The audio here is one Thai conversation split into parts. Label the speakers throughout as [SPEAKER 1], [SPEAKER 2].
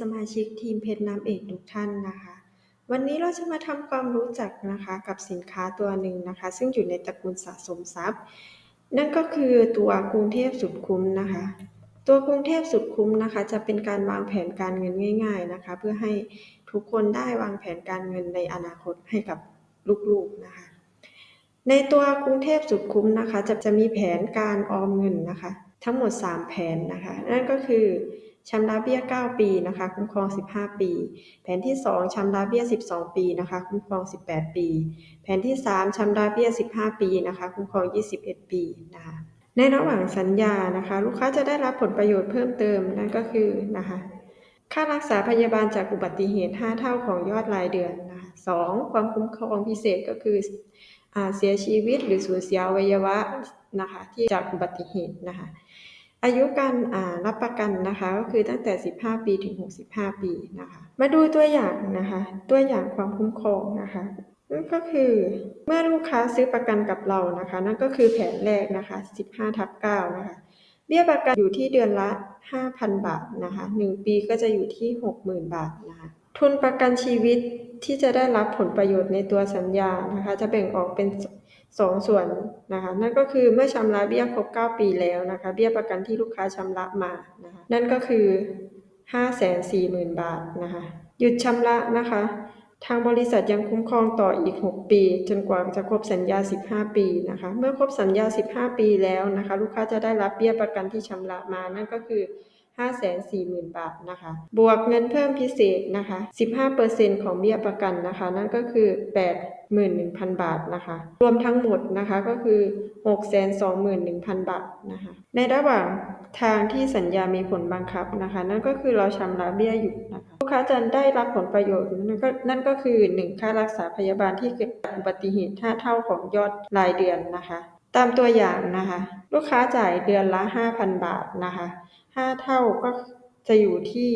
[SPEAKER 1] สมาชิกทีมเพชรน้ำเอกทุกท่านนะคะ วันนี้เราจะมาทำความรู้จักนะคะกับสินค้าตัวหนึ่งนะคะ ซึ่งอยู่ในตระกูลสะสมทรัพย์ นั่นก็คือตัวกรุงเทพสุดคุ้มนะคะ ตัวกรุงเทพสุดคุ้มนะคะ จะเป็นการวางแผนการเงินง่าย ๆนะคะ เพื่อให้ทุกคนได้วางแผนการเงินในอนาคตให้กับลูกๆนะคะ ในตัวกรุงเทพสุดคุ้มนะคะ จะจะมีแผนการออมเงินนะคะ ทั้งหมด 3 แผนนะคะ นั่นก็คือ ชำระเบี้ย 9 ปีนะคะ คุ้มครอง 15 ปี แผนที่ 2ชำระเบี้ย 12 ปีนะคะ คุ้มครอง 18 ปี แผนที่ 3ชำระเบี้ย 15 ปีนะคะ คุ้มครอง 21 ปีนะคะในระหว่างสัญญานะคะ ลูกค้าจะได้รับผลประโยชน์เพิ่มเติมนั่นก็คือนะคะค่ารักษาพยาบาลจากอุบัติเหตุ 5 เท่าของยอดรายเดือนนะคะ 2. ความคุ้มครองพิเศษก็คืออเสียชีวิตหรือสูญเสียอวัยวะนะคะที่จากอุบัติเหตุนะคะ อายุการรับประกันนะคะก็คือตั้งแต่ 15 ปีถึง 65 ปีนะคะ มาดูตัวอย่างนะคะ ตัวอย่างความคุ้มครองนะคะก็คือเมื่อลูกค้าซื้อประกันกับเรานะคะ นั่นก็คือแผนแรกนะคะ 15ทับ9นะคะ เบี้ยประกันอยู่ที่เดือนละ 5,000 บาทนะคะ 1 ปีก็จะอยู่ที่ 60,000 บาทนะคะ ทุนประกันชีวิตที่จะได้รับผลประโยชน์ในตัวสัญญานะคะ จะแบ่งออกเป็น สองส่วนนะคะนั่นก็คือเมื่อชำระเบี้ยครบ 9 ปีแล้วนะคะเบี้ยประกันที่ลูกค้าชำระมานะคะนั่นก็คือ 540,000 บาทนะคะหยุดชำระนะคะ ทางบริษัทยังคุ้มครองต่ออีก 6 ปี จนกว่าจะครบสัญญา 15 ปีนะคะเมื่อครบสัญญา 15 ปีแล้วนะคะลูกค้าจะได้รับเบี้ยประกันที่ชำระมานั่นก็คือ 540,000 บาทนะคะ บวกเงินเพิ่มพิเศษนะคะ 15%ของเบี้ยประกันนะคะ นั่นก็คือ 81,000 บาทนะคะ รวมทั้งหมดนะคะก็คือ 621,000 บาทนะคะ ในระหว่างทางที่สัญญามีผลบังคับนะคะ นั่นก็คือเราชำระเบี้ยอยู่นะคะ ลูกค้าจะได้รับผลประโยชน์นั่นก็นั่นก็คือ 1 ค่ารักษาพยาบาลที่เกิดจากอุบัติเหตุ5เท่าของยอดรายเดือนนะคะ ตามตัวอย่างนะคะ ลูกค้าจ่ายเดือนละ 5,000 บาทนะคะ ห้าเท่าก็จะอยู่ที่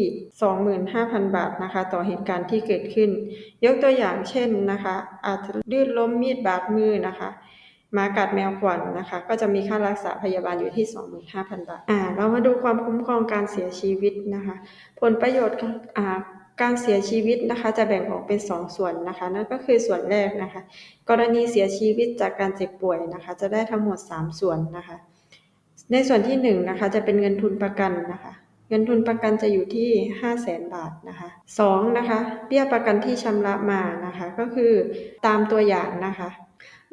[SPEAKER 1] 25,000 บาทนะคะ ต่อเหตุการณ์ที่เกิดขึ้น ยกตัวอย่างเช่นนะคะ อาจจะลื่นล้มมีดบาดมือนะคะหมากัดแมวขวัญนนะคะ ก็จะมีค่ารักษาพยาบาลอยู่ที่ 25,000 บาทอ่าเรามาดูความคุ้มครองการเสียชีวิตนะคะ ผลประโยชน์อ่าการเสียชีวิตนะคะ จะแบ่งออกเป็น 2ส่วนนะคะ นั่นก็คือส่วนแรกนะคะ กรณีเสียชีวิตจากการเจ็บป่วยนะคะ จะได้ทั้งหมด 3 ส่วนนะคะ ในส่วนที่1นนะคะจะเป็นเงินทุนประกันนะคะ เงินทุนประกันจะอยู่ที่ 5 0 0แสนบาทนะคะ2นะคะเบี้ยประกันที่ชำระมานะคะก็คือตามตัวอย่างนะคะ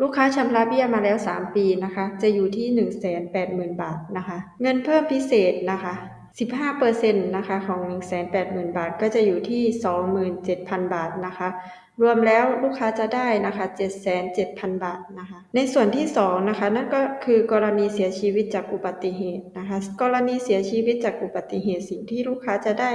[SPEAKER 1] ลูกค้าชำระเบี้ยมาแล้ว 3 ปีนะคะ จะอยู่ที่ 1 8 0 0 0 0 บาทนะคะ เงินเพิ่มพิเศษนะคะ 15%นะคะของ 180,000 บาทก็จะอยู่ที่ 27,000 บาทนะคะ รวมแล้วลูกค้าจะได้นะคะ 77,000 บาทนะคะ ในส่วนที่2นะคะนั่นก็คือกรณีเสียชีวิตจากอุบัติเหตุนะคะ กรณีเสียชีวิตจากอุบัติเหตุสิ่งที่ลูกค้าจะได้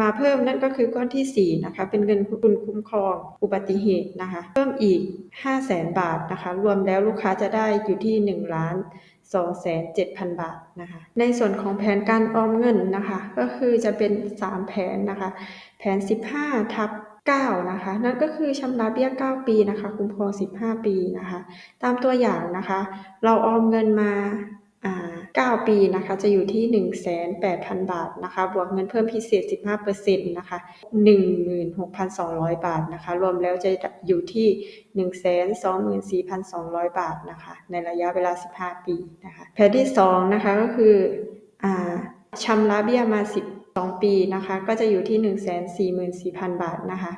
[SPEAKER 1] มาเพิ่มนั่นก็คือก้อนที่ 4 นะคะ เป็นเงินทุนคุ้มครองอุบัติเหตุนะคะ เพิ่มอีก 5 0 0แสนบาทนะคะ รวมแล้วลูกค้าจะได้อยู่ที่1ล้าน 2,700,000 บาทนะคะ ในส่วนของแผนการออมเงินนะคะ ก็คือจะเป็น 3 แผนนะคะ แผน 15 ทับ9นะคะ นั่นก็คือชำระเบี้ย 9 ปีนะคะ คุ้มครอง 15 ปีนะคะ ตามตัวอย่างนะคะ เราออมเงินมา 9 ปีนะคะจะอยู่ที่ 180,000 บาทนะคะ บวกเงินเพิ่มพิเศษ 15%นะคะ16,200 บาทนะคะ รวมแล้วจะอยู่ที่ 124,200 บาทนะคะ ในระยะเวลา 15 ปีนะคะแผนที่ 2 นะคะก็คืออชำระเบี้ยมา 12 ปีนะคะ ก็จะอยู่ที่ 144,000 บาทนะคะ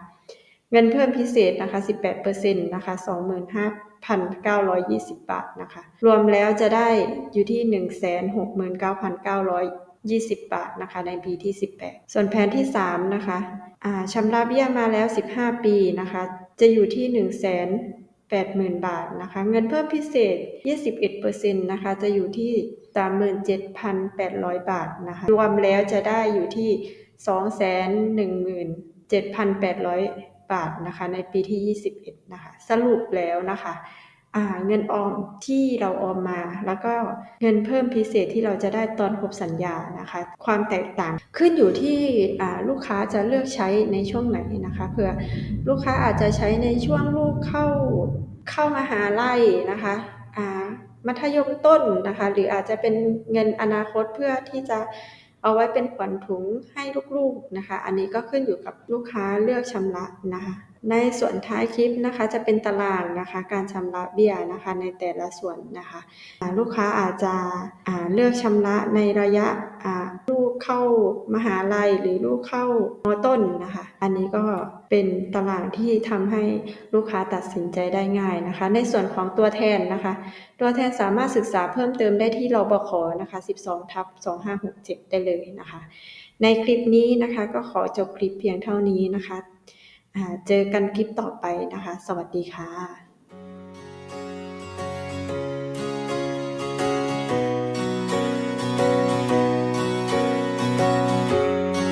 [SPEAKER 1] เงินเพิ่มพิเศษนะคะ18%นะคะ25,920 บาทนะคะ รวมแล้วจะได้อยู่ที่ 169,920 บาทนะคะ ในปีที่ 18 ส่วนแผนที่ 3 นะคะชำระเบี้ยมาแล้ว 15 ปีนะคะ จะอยู่ที่1 80,000 บาทนะคะ เงินเพิ่มพิเศษ 21%นะคะ จะอยู่ที่ 37,800 บาทนะคะ รวมแล้วจะได้อยู่ที่ 217,800 บาทนะคะ ในปีที่ 21 นะคะ สรุปแล้วนะคะเงินออมที่เราออมมา แล้วก็เงินเพิ่มพิเศษที่เราจะได้ตอนครบสัญญานะคะ ความแตกต่างขึ้นอยู่ที่ลูกค้าจะเลือกใช้ในช่วงไหนนะคะเผื่อลูกค้าอาจจะใช้ในช่วงลูกเข้าเข้ามาหาลัยนะคะมัธยมต้นนะคะ หรืออาจจะเป็นเงินอนาคตเพื่อที่จะ เอาไว้เป็นขวัญถุงให้ลูกๆนะคะ อันนี้ก็ขึ้นอยู่กับลูกค้าเลือกชำระนะคะ ในส่วนท้ายคลิปนะคะจะเป็นตารางนะคะการชำระเบี้ยนะคะในแต่ละส่วนนะคะลูกค้าอาจจะเลือกชำระในระยะลูกเข้ามหาลัยหรือลูกเข้ามต้นนะคะ อันนี้ก็เป็นตารางที่ทำให้ลูกค้าตัดสินใจได้ง่ายนะคะ ในส่วนของตัวแทนนะคะ ตัวแทนสามารถศึกษาเพิ่มเติมได้ที่รบขนะคะ 12ทับ2567 ได้เลยนะคะ ในคลิปนี้นะคะก็ขอจบคลิปเพียงเท่านี้นะคะ เจอกันคลิปต่อไปนะคะ สวัสดีค่ะ